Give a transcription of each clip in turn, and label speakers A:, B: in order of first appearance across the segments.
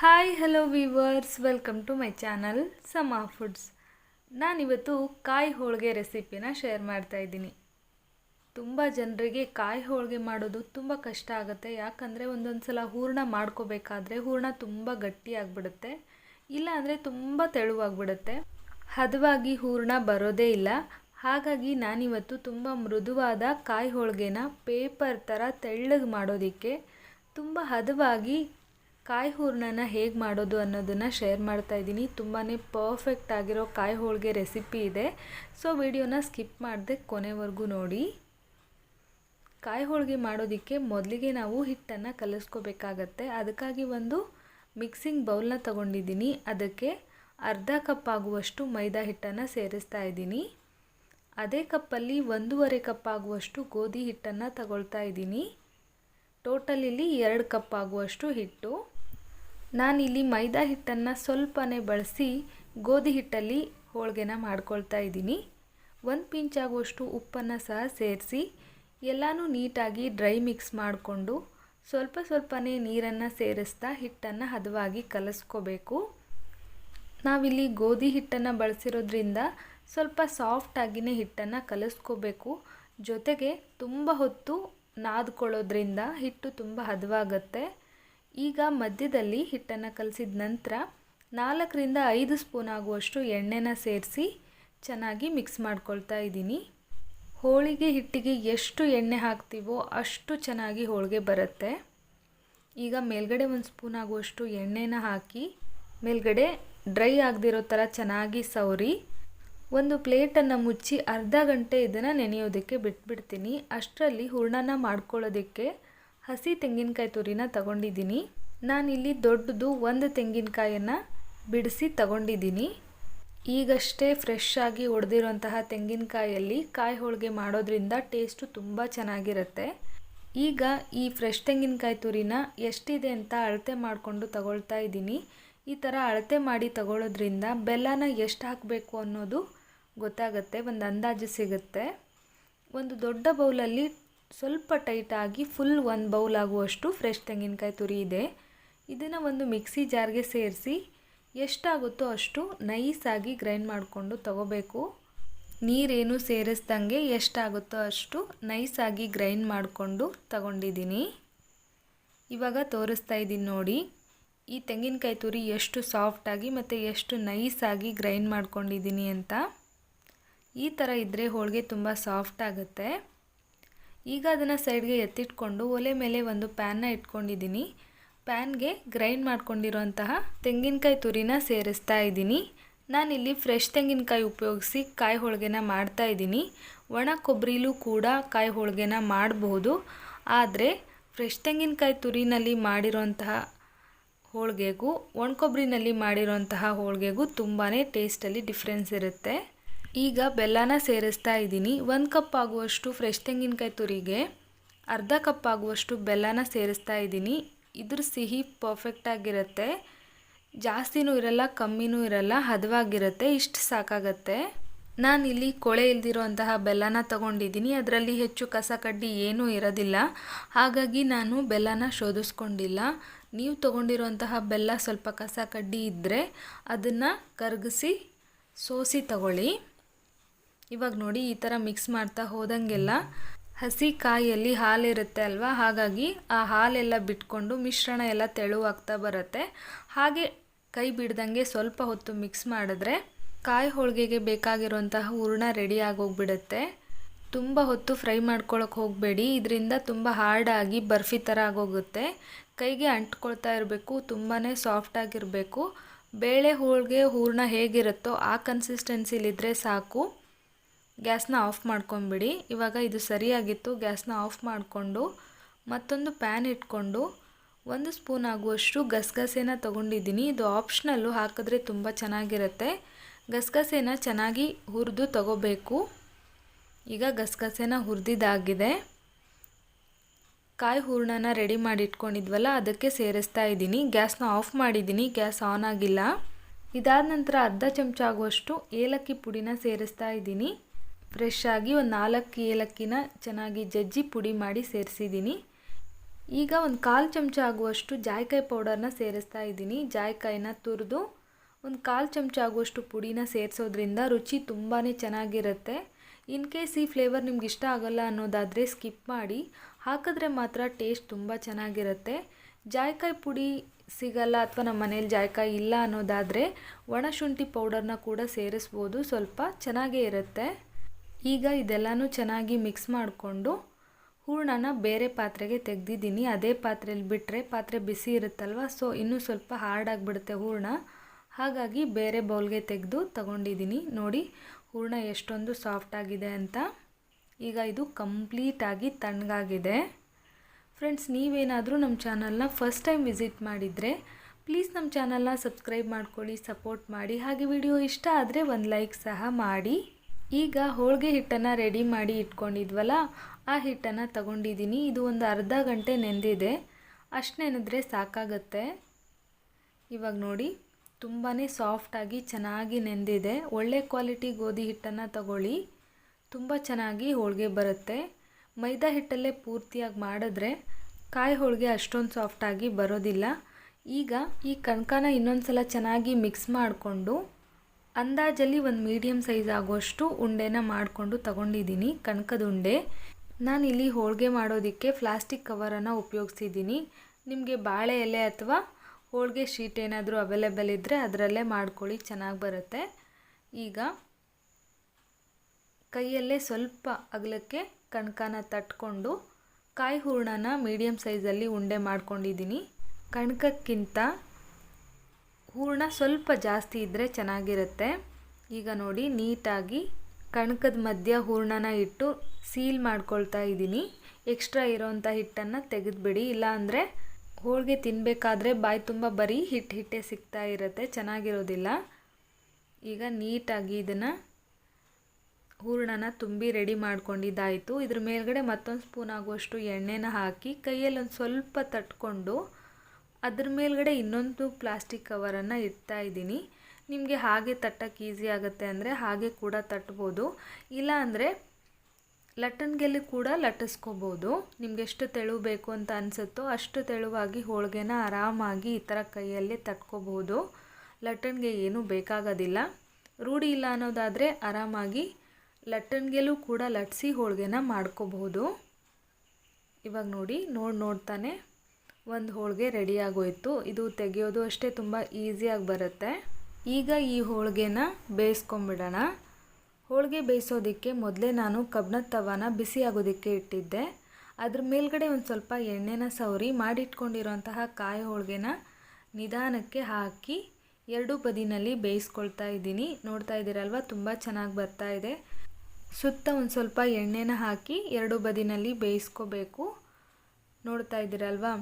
A: Hi hello viewers welcome to my channel Sama foods ನಾನಿವತ್ತು ಕಾಯಿ ಹೋಳಿಗೆ ರೆಸಿಪಿನ ಶೇರ್ ಮಾಡ್ತಾ ಇದ್ದೀನಿ. ತುಂಬ ಜನರಿಗೆ ಕಾಯಿ ಹೋಳಿಗೆ ಮಾಡೋದು ತುಂಬ ಕಷ್ಟ ಆಗುತ್ತೆ. ಯಾಕಂದರೆ ಒಂದೊಂದು ಸಲ ಹೂರಣ ಮಾಡ್ಕೋಬೇಕಾದ್ರೆ ಹೂರಣ ತುಂಬ ಗಟ್ಟಿಯಾಗ್ಬಿಡುತ್ತೆ ಇಲ್ಲ ಅಂದರೆ ತುಂಬ ತೆಳುವಾಗ್ಬಿಡುತ್ತೆ ಹದವಾಗಿ ಹೂರಣ ಬರೋದೇ ಇಲ್ಲ. ಹಾಗಾಗಿ ನಾನಿವತ್ತು ತುಂಬ ಮೃದುವಾದ ಕಾಯಿ ಹೋಳಿಗೆನ ಪೇಪರ್ ಥರ ತೆಳ್ಳಗೆ ಮಾಡೋದಕ್ಕೆ ತುಂಬ ಹದವಾಗಿ ಕಾಯಿ ಹೂರಣನ ಹೇಗೆ ಮಾಡೋದು ಅನ್ನೋದನ್ನು ಶೇರ್ ಮಾಡ್ತಾ ಇದ್ದೀನಿ. ತುಂಬಾ ಪರ್ಫೆಕ್ಟ್ ಆಗಿರೋ ಕಾಯಿ ಹೋಳಿಗೆ ರೆಸಿಪಿ ಇದೆ. ಸೊ ವಿಡಿಯೋನ ಸ್ಕಿಪ್ ಮಾಡದೆ ಕೊನೆವರೆಗೂ ನೋಡಿ. ಕಾಯಿ ಹೋಳಿಗೆ ಮಾಡೋದಕ್ಕೆ ಮೊದಲಿಗೆ ನಾವು ಹಿಟ್ಟನ್ನು ಕಲಿಸ್ಕೋಬೇಕಾಗತ್ತೆ. ಅದಕ್ಕಾಗಿ ಒಂದು ಮಿಕ್ಸಿಂಗ್ ಬೌಲ್ನ ತಗೊಂಡಿದ್ದೀನಿ. ಅದಕ್ಕೆ ಅರ್ಧ ಕಪ್ ಆಗುವಷ್ಟು ಮೈದಾ ಹಿಟ್ಟನ್ನು ಸೇರಿಸ್ತಾ ಇದ್ದೀನಿ. ಅದೇ ಕಪ್ಪಲ್ಲಿ ಒಂದೂವರೆ ಕಪ್ ಆಗುವಷ್ಟು ಗೋಧಿ ಹಿಟ್ಟನ್ನು ತಗೊಳ್ತಾ ಇದ್ದೀನಿ. ಟೋಟಲ್ ಇಲ್ಲಿ ಎರಡು ಕಪ್ ಆಗುವಷ್ಟು ಹಿಟ್ಟು. ನಾನಿಲ್ಲಿ ಮೈದಾ ಹಿಟ್ಟನ್ನು ಸ್ವಲ್ಪನೇ ಬಳಸಿ ಗೋಧಿ ಹಿಟ್ಟಲ್ಲಿ ಹೋಳಿಗೆನ ಮಾಡ್ಕೊಳ್ತಾ ಇದ್ದೀನಿ. ಒಂದು ಪಿಂಚ್ ಆಗುವಷ್ಟು ಉಪ್ಪನ್ನು ಸಹ ಸೇರಿಸಿ ಎಲ್ಲನೂ ನೀಟಾಗಿ ಡ್ರೈ ಮಿಕ್ಸ್ ಮಾಡಿಕೊಂಡು ಸ್ವಲ್ಪ ಸ್ವಲ್ಪನೇ ನೀರನ್ನು ಸೇರಿಸ್ತಾ ಹಿಟ್ಟನ್ನು ಹದವಾಗಿ ಕಲಸ್ಕೋಬೇಕು. ನಾವಿಲ್ಲಿ ಗೋಧಿ ಹಿಟ್ಟನ್ನು ಬಳಸಿರೋದ್ರಿಂದ ಸ್ವಲ್ಪ ಸಾಫ್ಟಾಗಿಯೇ ಹಿಟ್ಟನ್ನು ಕಲಸ್ಕೋಬೇಕು. ಜೊತೆಗೆ ತುಂಬ ಹೊತ್ತು ನಾದ್ಕೊಳ್ಳೋದ್ರಿಂದ ಹಿಟ್ಟು ತುಂಬ ಹದವಾಗತ್ತೆ. ಈಗ ಮಧ್ಯದಲ್ಲಿ ಹಿಟ್ಟನ್ನು ಕಲಸಿದ ನಂತರ ನಾಲ್ಕರಿಂದ ಐದು ಸ್ಪೂನ್ ಆಗುವಷ್ಟು ಎಣ್ಣೆನ ಸೇರಿಸಿ ಚೆನ್ನಾಗಿ ಮಿಕ್ಸ್ ಮಾಡ್ಕೊಳ್ತಾ ಇದ್ದೀನಿ. ಹೋಳಿಗೆ ಹಿಟ್ಟಿಗೆ ಎಷ್ಟು ಎಣ್ಣೆ ಹಾಕ್ತೀವೋ ಅಷ್ಟು ಚೆನ್ನಾಗಿ ಹೋಳಿಗೆ ಬರುತ್ತೆ. ಈಗ ಮೇಲ್ಗಡೆ ಒಂದು ಸ್ಪೂನ್ ಆಗುವಷ್ಟು ಎಣ್ಣೆನ ಹಾಕಿ ಮೇಲ್ಗಡೆ ಡ್ರೈ ಆಗದಿರೋ ಥರ ಚೆನ್ನಾಗಿ ಸವರಿ. ಒಂದು ಪ್ಲೇಟನ್ನು ಮುಚ್ಚಿ ಅರ್ಧ ಗಂಟೆ ಇದನ್ನು ನೆನೆಯೋದಕ್ಕೆ ಬಿಟ್ಬಿಡ್ತೀನಿ. ಅಷ್ಟರಲ್ಲಿ ಹೂರ್ಣನ ಮಾಡ್ಕೊಳ್ಳೋದಕ್ಕೆ ಹಸಿ ತೆಂಗಿನಕಾಯಿ ತುರಿನ ತಗೊಂಡಿದ್ದೀನಿ. ನಾನಿಲ್ಲಿ ದೊಡ್ಡದು ಒಂದು ತೆಂಗಿನಕಾಯನ್ನು ಬಿಡಿಸಿ ತಗೊಂಡಿದ್ದೀನಿ. ಈಗಷ್ಟೇ ಫ್ರೆಶ್ ಆಗಿ ಒಡೆದಿರೋಂತಹ ತೆಂಗಿನಕಾಯಲ್ಲಿ ಕಾಯಿ ಹೋಳಿಗೆ ಮಾಡೋದ್ರಿಂದ ಟೇಸ್ಟು ತುಂಬ ಚೆನ್ನಾಗಿರುತ್ತೆ. ಈಗ ಈ ಫ್ರೆಶ್ ತೆಂಗಿನಕಾಯಿ ತುರಿನ ಎಷ್ಟಿದೆ ಅಂತ ಅಳತೆ ಮಾಡಿಕೊಂಡು ತಗೊಳ್ತಾ ಇದ್ದೀನಿ. ಈ ಥರ ಅಳತೆ ಮಾಡಿ ತಗೊಳ್ಳೋದ್ರಿಂದ ಬೆಲ್ಲನ ಎಷ್ಟು ಹಾಕಬೇಕು ಅನ್ನೋದು ಗೊತ್ತಾಗುತ್ತೆ, ಒಂದು ಅಂದಾಜು ಸಿಗುತ್ತೆ. ಒಂದು ದೊಡ್ಡ ಬೌಲಲ್ಲಿ ಸ್ವಲ್ಪ ಟೈಟಾಗಿ ಫುಲ್ ಒಂದು ಬೌಲ್ ಆಗುವಷ್ಟು ಫ್ರೆಶ್ ತೆಂಗಿನಕಾಯಿ ತುರಿ ಇದೆ. ಇದನ್ನು ಒಂದು ಮಿಕ್ಸಿ ಜಾರ್ಗೆ ಸೇರಿಸಿ ಎಷ್ಟಾಗುತ್ತೋ ಅಷ್ಟು ನೈಸಾಗಿ ಗ್ರೈಂಡ್ ಮಾಡಿಕೊಂಡು ತಗೋಬೇಕು. ನೀರೇನು ಸೇರಿಸ್ದಂಗೆ ಎಷ್ಟಾಗುತ್ತೋ ಅಷ್ಟು ನೈಸಾಗಿ ಗ್ರೈಂಡ್ ಮಾಡಿಕೊಂಡು ತಗೊಂಡಿದ್ದೀನಿ. ಇವಾಗ ತೋರಿಸ್ತಾ ಇದ್ದೀನಿ ನೋಡಿ, ಈ ತೆಂಗಿನಕಾಯಿ ತುರಿ ಎಷ್ಟು ಸಾಫ್ಟಾಗಿ ಮತ್ತು ಎಷ್ಟು ನೈಸಾಗಿ ಗ್ರೈಂಡ್ ಮಾಡ್ಕೊಂಡಿದ್ದೀನಿ ಅಂತ. ಈ ಥರ ಇದ್ದರೆ ಹೋಳಿಗೆ ತುಂಬ ಸಾಫ್ಟ್ ಆಗುತ್ತೆ. ಈಗ ಅದನ್ನು ಸೈಡ್ಗೆ ಎತ್ತಿಟ್ಕೊಂಡು ಒಲೆ ಮೇಲೆ ಒಂದು ಪ್ಯಾನ್ನ ಇಟ್ಕೊಂಡಿದ್ದೀನಿ. ಪ್ಯಾನ್ಗೆ ಗ್ರೈಂಡ್ ಮಾಡ್ಕೊಂಡಿರೋಂತಹ ತೆಂಗಿನಕಾಯಿ ತುರಿನ ಸೇರಿಸ್ತಾ ಇದ್ದೀನಿ. ನಾನಿಲ್ಲಿ ಫ್ರೆಶ್ ತೆಂಗಿನಕಾಯಿ ಉಪಯೋಗಿಸಿ ಕಾಯಿ ಹೋಳಿಗೆನ ಮಾಡ್ತಾ ಇದ್ದೀನಿ. ಒಣ ಕೊಬ್ಬರಿಲೂ ಕೂಡ ಕಾಯಿ ಹೋಳಿಗೆನ ಮಾಡಬಹುದು ಆದರೆ ಫ್ರೆಶ್ ತೆಂಗಿನಕಾಯಿ ತುರಿನಲ್ಲಿ ಮಾಡಿರೋಂತಹ ಹೋಳಿಗೆಗೂ ಒಣ ಕೊಬ್ಬರಿನಲ್ಲಿ ಮಾಡಿರೋಂತಹ ಹೋಳಿಗೆಗೂ ತುಂಬಾ ಟೇಸ್ಟಲ್ಲಿ ಡಿಫ್ರೆನ್ಸ್ ಇರುತ್ತೆ. ಈಗ ಬೆಲ್ಲನ ಸೇರಿಸ್ತಾ ಇದ್ದೀನಿ. ಒಂದು ಕಪ್ ಆಗುವಷ್ಟು ಫ್ರೆಶ್ ತೆಂಗಿನಕಾಯಿ ತುರಿಗೆ, ಅರ್ಧ ಕಪ್ ಆಗುವಷ್ಟು ಬೆಲ್ಲನ ಸೇರಿಸ್ತಾ ಇದ್ದೀನಿ. ಇದ್ರ ಸಿಹಿ ಪರ್ಫೆಕ್ಟಾಗಿರುತ್ತೆ ಜಾಸ್ತಿನೂ ಇರಲ್ಲ, ಕಮ್ಮಿನೂ ಇರಲ್ಲ, ಹದವಾಗಿರುತ್ತೆ, ಇಷ್ಟು ಸಾಕಾಗತ್ತೆ. ನಾನಿಲ್ಲಿ ಕೊಳೆ ಇಲ್ದಿರೋಂತಹ ಬೆಲ್ಲನ ತಗೊಂಡಿದ್ದೀನಿ. ಅದರಲ್ಲಿ ಹೆಚ್ಚು ಕಸ ಕಡ್ಡಿ ಏನೂ ಇರೋದಿಲ್ಲ. ಹಾಗಾಗಿ ನಾನು ಬೆಲ್ಲನ ಶೋಧಿಸ್ಕೊಂಡಿಲ್ಲ. ನೀವು ತಗೊಂಡಿರುವಂತಹ ಬೆಲ್ಲ ಸ್ವಲ್ಪ ಕಸ ಕಡ್ಡಿ ಇದ್ದರೆ ಅದನ್ನು ಕರಗಿಸಿ ಸೋಸಿ ತಗೊಳ್ಳಿ. ಇವಾಗ ನೋಡಿ ಈ ಥರ ಮಿಕ್ಸ್ ಮಾಡ್ತಾ ಹೋದಂಗೆಲ್ಲ ಹಸಿ ಕಾಯಿಯಲ್ಲಿ ಹಾಲಿರುತ್ತೆ ಅಲ್ವಾ? ಹಾಗಾಗಿ ಆ ಹಾಲೆಲ್ಲ ಬಿಟ್ಕೊಂಡು ಮಿಶ್ರಣ ಎಲ್ಲ ತೆಳುವಾಗ್ತಾ ಬರುತ್ತೆ. ಹಾಗೆ ಕೈ ಬಿಡ್ದಂಗೆ ಸ್ವಲ್ಪ ಹೊತ್ತು ಮಿಕ್ಸ್ ಮಾಡಿದ್ರೆ ಕಾಯಿ ಹೋಳಿಗೆಗೆ ಬೇಕಾಗಿರುವಂತಹ ಹೂರಣ ರೆಡಿ ಆಗೋಗ್ಬಿಡುತ್ತೆ. ತುಂಬ ಹೊತ್ತು ಫ್ರೈ ಮಾಡ್ಕೊಳಕ್ಕೆ ಹೋಗಬೇಡಿ. ಇದರಿಂದ ತುಂಬ ಹಾರ್ಡಾಗಿ ಬರ್ಫಿ ಥರ ಆಗೋಗುತ್ತೆ. ಕೈಗೆ ಅಂಟ್ಕೊಳ್ತಾ ಇರಬೇಕು ತುಂಬಾ ಸಾಫ್ಟಾಗಿರಬೇಕು ಬೇಳೆ ಹೋಳಿಗೆ, ಹೂರಣ ಹೇಗಿರುತ್ತೋ ಆ ಕನ್ಸಿಸ್ಟೆನ್ಸಿಲಿದ್ದರೆ ಸಾಕು. ಗ್ಯಾಸ್ನ ಆಫ್ ಮಾಡ್ಕೊಂಬಿಡಿ. ಇವಾಗ ಇದು ಸರಿಯಾಗಿತ್ತು. ಗ್ಯಾಸ್ನ ಆಫ್ ಮಾಡಿಕೊಂಡು ಮತ್ತೊಂದು ಪ್ಯಾನ್ ಇಟ್ಕೊಂಡು ಒಂದು ಸ್ಪೂನ್ ಆಗುವಷ್ಟು ಗಸಗಸೆನ ತೊಗೊಂಡಿದ್ದೀನಿ. ಇದು ಆಪ್ಷನಲ್ಲು ಹಾಕಿದ್ರೆ ತುಂಬ ಚೆನ್ನಾಗಿರುತ್ತೆ. ಗಸಗಸೆನ ಚೆನ್ನಾಗಿ ಹುರಿದು ತಗೋಬೇಕು. ಈಗ ಗಸಗಸೆನ ಹುರಿದಿದ್ದಾಗಿದೆ ಕಾಯಿ ಹೂರ್ಣನ ರೆಡಿ ಮಾಡಿ ಇಟ್ಕೊಂಡಿದ್ವಲ್ಲ ಅದಕ್ಕೆ ಸೇರಿಸ್ತಾ ಇದ್ದೀನಿ. ಗ್ಯಾಸ್ನ ಆಫ್ ಮಾಡಿದ್ದೀನಿ. ಗ್ಯಾಸ್ ಆನ್ ಆಗಿಲ್ಲ. ಇದಾದ ನಂತರ ಅರ್ಧ ಚಮಚ ಆಗುವಷ್ಟು ಏಲಕ್ಕಿ ಪುಡಿನ ಸೇರಿಸ್ತಾ ಇದ್ದೀನಿ. ಫ್ರೆಶ್ ಆಗಿ ಒಂದು ನಾಲ್ಕು ಏಲಕ್ಕಿನ ಚೆನ್ನಾಗಿ ಜಜ್ಜಿ ಪುಡಿ ಮಾಡಿ ಸೇರಿಸಿದ್ದೀನಿ ಈಗ ಒಂದು ಕಾಲು ಚಮಚ ಆಗುವಷ್ಟು ಜಾಯ್ಕಾಯಿ ಪೌಡರ್ನ ಸೇರಿಸ್ತಾ ಇದ್ದೀನಿ ಜಾಯ್ಕಾಯಿನ ತುರಿದು ಒಂದು ಕಾಲು ಚಮಚ ಆಗುವಷ್ಟು ಪುಡಿನ ಸೇರಿಸೋದ್ರಿಂದ ರುಚಿ ತುಂಬಾ ಚೆನ್ನಾಗಿರುತ್ತೆ. ಇನ್ ಕೇಸ್ ಈ ಫ್ಲೇವರ್ ನಿಮ್ಗೆ ಇಷ್ಟ ಆಗೋಲ್ಲ ಅನ್ನೋದಾದರೆ ಸ್ಕಿಪ್ ಮಾಡಿ. ಹಾಕಿದ್ರೆ ಮಾತ್ರ ಟೇಸ್ಟ್ ತುಂಬ ಚೆನ್ನಾಗಿರುತ್ತೆ. ಜಾಯ್ಕಾಯಿ ಪುಡಿ ಸಿಗಲ್ಲ ಅಥವಾ ನಮ್ಮ ಮನೇಲಿ ಜಾಯ್ಕಾಯಿ ಇಲ್ಲ ಅನ್ನೋದಾದರೆ ಒಣಶುಂಠಿ ಪೌಡರ್ನ ಕೂಡ ಸೇರಿಸ್ಬೋದು. ಸ್ವಲ್ಪ ಚೆನ್ನಾಗೇ ಇರುತ್ತೆ. ಈಗ ಇದೆಲ್ಲನೂ ಚೆನ್ನಾಗಿ ಮಿಕ್ಸ್ ಮಾಡಿಕೊಂಡು ಹೂರಣನ ಬೇರೆ ಪಾತ್ರೆಗೆ ತೆಗೆದಿದ್ದೀನಿ. ಅದೇ ಪಾತ್ರೆಯಲ್ಲಿ ಬಿಟ್ಟರೆ ಪಾತ್ರೆ ಬಿಸಿ ಇರುತ್ತಲ್ವ? ಸೊ ಇನ್ನೂ ಸ್ವಲ್ಪ ಹಾರ್ಡ್ ಆಗಿಬಿಡುತ್ತೆ ಹೂರಣ. ಹಾಗಾಗಿ ಬೇರೆ ಬೌಲ್ಗೆ ತೆಗೆದು ತಗೊಂಡಿದ್ದೀನಿ. ನೋಡಿ, ಹೂರ್ಣ ಎಷ್ಟೊಂದು ಸಾಫ್ಟ್ ಆಗಿದೆ ಅಂತ. ಈಗ ಇದು ಕಂಪ್ಲೀಟಾಗಿ ತಣ್ಣಗಾಗಿದೆ. ಫ್ರೆಂಡ್ಸ್ ನೀವೇನಾದರೂ ನಮ್ಮ ಚಾನಲ್ನ ಫಸ್ಟ್ ಟೈಮ್ ವಿಸಿಟ್ ಮಾಡಿದರೆ ಪ್ಲೀಸ್ ನಮ್ಮ ಚಾನಲ್ನ ಸಬ್ಸ್ಕ್ರೈಬ್ ಮಾಡ್ಕೊಳ್ಳಿ ಸಪೋರ್ಟ್ ಮಾಡಿ. ಹಾಗೆ ವಿಡಿಯೋ ಇಷ್ಟ ಆದರೆ ಒಂದು ಲೈಕ್ ಸಹ ಮಾಡಿ. ಈಗ ಹೋಳಿಗೆ ಹಿಟ್ಟನ್ನು ರೆಡಿ ಮಾಡಿ ಇಟ್ಕೊಂಡಿದ್ವಲ್ಲ, ಆ ಹಿಟ್ಟನ್ನು ತಗೊಂಡಿದ್ದೀನಿ. ಇದು ಒಂದು ಅರ್ಧ ಗಂಟೆ ನೆಂದಿದೆ. ಅಷ್ಟು ನೆನೆದ್ರೆ ಸಾಕಾಗತ್ತೆ. ಇವಾಗ ನೋಡಿ ತುಂಬಾ ಸಾಫ್ಟಾಗಿ ಚೆನ್ನಾಗಿ ನೆಂದಿದೆ. ಒಳ್ಳೆ ಕ್ವಾಲಿಟಿ ಗೋಧಿ ಹಿಟ್ಟನ್ನು ತಗೊಳ್ಳಿ. ತುಂಬ ಚೆನ್ನಾಗಿ ಹೋಳಿಗೆ ಬರುತ್ತೆ. ಮೈದಾ ಹಿಟ್ಟಲ್ಲೇ ಪೂರ್ತಿಯಾಗಿ ಮಾಡಿದ್ರೆ ಕಾಯಿ ಹೋಳಿಗೆ ಅಷ್ಟೊಂದು ಸಾಫ್ಟಾಗಿ ಬರೋದಿಲ್ಲ. ಈಗ ಈ ಕಣಕನ ಇನ್ನೊಂದು ಸಲ ಚೆನ್ನಾಗಿ ಮಿಕ್ಸ್ ಮಾಡಿಕೊಂಡು ಅಂದಾಜಲ್ಲಿ ಒಂದು ಮೀಡಿಯಮ್ ಸೈಜ್ ಆಗುವಷ್ಟು ಉಂಡೆನ ಮಾಡಿಕೊಂಡು ತಗೊಂಡಿದ್ದೀನಿ ಕಣಕದ ಉಂಡೆ. ನಾನಿಲ್ಲಿ ಹೋಳಿಗೆ ಮಾಡೋದಕ್ಕೆ ಪ್ಲಾಸ್ಟಿಕ್ ಕವರನ್ನು ಉಪಯೋಗಿಸಿದ್ದೀನಿ ನಿಮಗೆ ಬಾಳೆ ಎಲೆ ಅಥವಾ ಹೋಳಿಗೆ ಶೀಟ್ ಏನಾದರೂ ಅವೈಲೇಬಲ್ ಇದ್ದರೆ ಅದರಲ್ಲೇ ಮಾಡ್ಕೊಳ್ಳಿ, ಚೆನ್ನಾಗಿ ಬರುತ್ತೆ. ಈಗ ಕೈಯಲ್ಲೇ ಸ್ವಲ್ಪ ಅಗಲಕ್ಕೆ ಕಣಕನ ತಟ್ಕೊಂಡು ಕಾಯಿ ಹೂರ್ಣನ ಮೀಡಿಯಮ್ ಸೈಜಲ್ಲಿ ಉಂಡೆ ಮಾಡ್ಕೊಂಡಿದ್ದೀನಿ ಕಣ್ಕಕ್ಕಿಂತ ಹೂರಣ ಸ್ವಲ್ಪ ಜಾಸ್ತಿ ಇದ್ದರೆ ಚೆನ್ನಾಗಿರುತ್ತೆ. ಈಗ ನೋಡಿ, ನೀಟಾಗಿ ಕಣಕದ ಮಧ್ಯ ಹೂರಣನ ಇಟ್ಟು ಸೀಲ್ ಮಾಡ್ಕೊಳ್ತಾ ಇದ್ದೀನಿ. ಎಕ್ಸ್ಟ್ರಾ ಇರೋವಂಥ ಹಿಟ್ಟನ್ನು ತೆಗೆದುಬಿಡಿ. ಇಲ್ಲಾಂದರೆ ಹೋಳಿಗೆ ತಿನ್ನಬೇಕಾದ್ರೆ ಬಾಯಿ ತುಂಬ ಬರೀ ಹಿಟ್ಟು ಹಿಟ್ಟೆ ಸಿಗ್ತಾ ಇರುತ್ತೆ, ಚೆನ್ನಾಗಿರೋದಿಲ್ಲ. ಈಗ ನೀಟಾಗಿ ಇದನ್ನು ಹೂರಣನ ತುಂಬಿ ರೆಡಿ ಮಾಡ್ಕೊಂಡಿದ್ದಾಯಿತು. ಇದ್ರ ಮೇಲ್ಗಡೆ ಮತ್ತೊಂದು ಸ್ಪೂನ್ ಆಗುವಷ್ಟು ಎಣ್ಣೆನ ಹಾಕಿ ಕೈಯಲ್ಲಿ ಒಂದು ಸ್ವಲ್ಪ ತಟ್ಕೊಂಡು ಅದ್ರ ಮೇಲ್ಗಡೆ ಇನ್ನೊಂದು ಪ್ಲಾಸ್ಟಿಕ್ ಕವರನ್ನು ಇಡ್ತಾ ಇದ್ದೀನಿ. ನಿಮಗೆ ಹಾಗೆ ತಟ್ಟಕ್ಕೆ ಈಸಿ ಆಗುತ್ತೆ ಅಂದರೆ ಹಾಗೆ ಕೂಡ ತಟ್ಬೋದು. ಇಲ್ಲ ಅಂದರೆ ಲಟ್ಟಣಿಗೆಲ್ಲಿ ಕೂಡ ಲಟ್ಟಿಸ್ಕೋಬೋದು. ನಿಮ್ಗೆ ಎಷ್ಟು ತೆಳು ಬೇಕು ಅಂತ ಅನಿಸುತ್ತೋ ಅಷ್ಟು ತೆಳುವಾಗಿ ಹೋಳಿಗೆನ ಆರಾಮಾಗಿ ಈ ಥರ ಕೈಯಲ್ಲೇ ತಟ್ಕೋಬೋದು. ಲಟ್ಟಣಿಗೆ ಏನೂ ಬೇಕಾಗೋದಿಲ್ಲ. ರೂಢಿ ಇಲ್ಲ ಅನ್ನೋದಾದರೆ ಆರಾಮಾಗಿ ಲಟ್ಟಣಿಗೆಲೂ ಕೂಡ ಲಟ್ಸಿ ಹೋಳಿಗೆನ ಮಾಡ್ಕೋಬಹುದು ಇವಾಗ ನೋಡಿ ನೋಡಿ, ನೋಡ್ತಾನೆ. ಒಂದು ಹೋಳಿಗೆ ರೆಡಿ ಆಗೋಯ್ತು. ಇದು ತೆಗೆಯೋದು ಅಷ್ಟೇ ತುಂಬ ಈಸಿಯಾಗಿ ಬರುತ್ತೆ. ಈಗ ಈ ಹೋಳಿಗೆನ ಬೇಯಿಸ್ಕೊಂಬಿಡೋಣ. ಹೋಳಿಗೆ ಬೇಯಿಸೋದಕ್ಕೆ ಮೊದಲೇ ನಾನು ಕಬ್ಬಿಣದ ತವಾನ ಬಿಸಿ ಆಗೋದಕ್ಕೆ ಇಟ್ಟಿದ್ದೆ. ಅದ್ರ ಮೇಲ್ಗಡೆ ಒಂದು ಸ್ವಲ್ಪ ಎಣ್ಣೆನ ಸವರಿ ಮಾಡಿಟ್ಕೊಂಡಿರೋಂತಹ ಕಾಯಿ ಹೋಳಿಗೆನ ನಿಧಾನಕ್ಕೆ ಹಾಕಿ ಎರಡೂ ಬದಿನಲ್ಲಿ ಬೇಯಿಸ್ಕೊಳ್ತಾ ಇದ್ದೀನಿ. ನೋಡ್ತಾ ಇದ್ದೀರಲ್ವ? ತುಂಬ ಚೆನ್ನಾಗಿ ಬರ್ತಾ ಇದೆ. ಸುತ್ತ ಒಂದು ಸ್ವಲ್ಪ ಎಣ್ಣೆನ ಹಾಕಿ ಎರಡು ಬದಿನಲ್ಲಿ ಬೇಯಿಸ್ಕೋಬೇಕು. ನೋಡ್ತಾ ಇದ್ದೀರಲ್ವಾ?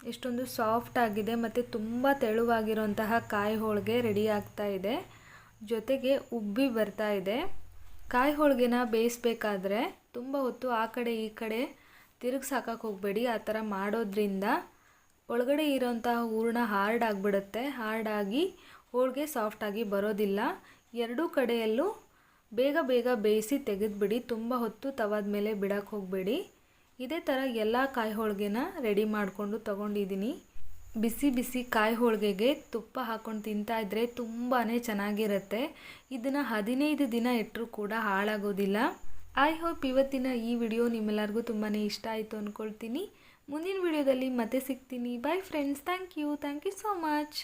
A: ಎಷ್ಟೊಂದು ಸಾಫ್ಟ್ ಆಗಿದೆ ಮತ್ತು ತುಂಬ ತೆಳುವಾಗಿರುವಂತಹ ಕಾಯಿ ಹೋಳಿಗೆ ರೆಡಿ ಆಗ್ತಾ ಇದೆ. ಜೊತೆಗೆ ಉಬ್ಬಿ ಬರ್ತಾ ಇದೆ. ಕಾಯಿ ಹೋಳಿಗೆನ ಬೇಯಿಸ್ಬೇಕಾದ್ರೆ ತುಂಬ ಹೊತ್ತು ಆ ಕಡೆ ಈ ಕಡೆ ತಿರುಗಿ ಸಾಕಕ್ಕೆ ಹೋಗಬೇಡಿ, ಆ ಥರ ಮಾಡೋದ್ರಿಂದ ಒಳಗಡೆ ಇರೋಂತಹ ಹೂರಣ ಹಾರ್ಡ್ ಆಗಿಬಿಡುತ್ತೆ. ಹಾರ್ಡಾಗಿ ಹೋಳಿಗೆ ಸಾಫ್ಟಾಗಿ ಬರೋದಿಲ್ಲ. ಎರಡೂ ಕಡೆಯಲ್ಲೂ ಬೇಗ ಬೇಗ ಬೇಯಿಸಿ ತೆಗೆದುಬಿಡಿ. ತುಂಬ ಹೊತ್ತು ತವಾದ ಮೇಲೆ ಬಿಡಕ್ಕೆ ಹೋಗಬೇಡಿ. ಇದೇ ಥರ ಎಲ್ಲ ಕಾಯಿ ಹೋಳಿಗೆನ ರೆಡಿ ಮಾಡಿಕೊಂಡು ತೊಗೊಂಡಿದ್ದೀನಿ ಬಿಸಿ ಬಿಸಿ ಕಾಯಿ ಹೋಳಿಗೆಗೆ ತುಪ್ಪ ಹಾಕ್ಕೊಂಡು ತಿಂತಾ ಇದ್ದರೆ ತುಂಬಾ ಚೆನ್ನಾಗಿರುತ್ತೆ. ಇದನ್ನು ಹದಿನೈದು ದಿನ ಇಟ್ಟರೂ ಕೂಡ ಹಾಳಾಗೋದಿಲ್ಲ. ಐ ಹೋಪ್ ಇವತ್ತಿನ ಈ ವಿಡಿಯೋ ನಿಮ್ಮೆಲ್ಲರಿಗೂ ತುಂಬಾ ಇಷ್ಟ ಆಯಿತು ಅಂದ್ಕೊಳ್ತೀನಿ ಮುಂದಿನ ವಿಡಿಯೋದಲ್ಲಿ ಮತ್ತೆ ಸಿಗ್ತೀನಿ. Bye friends thank you thank you so much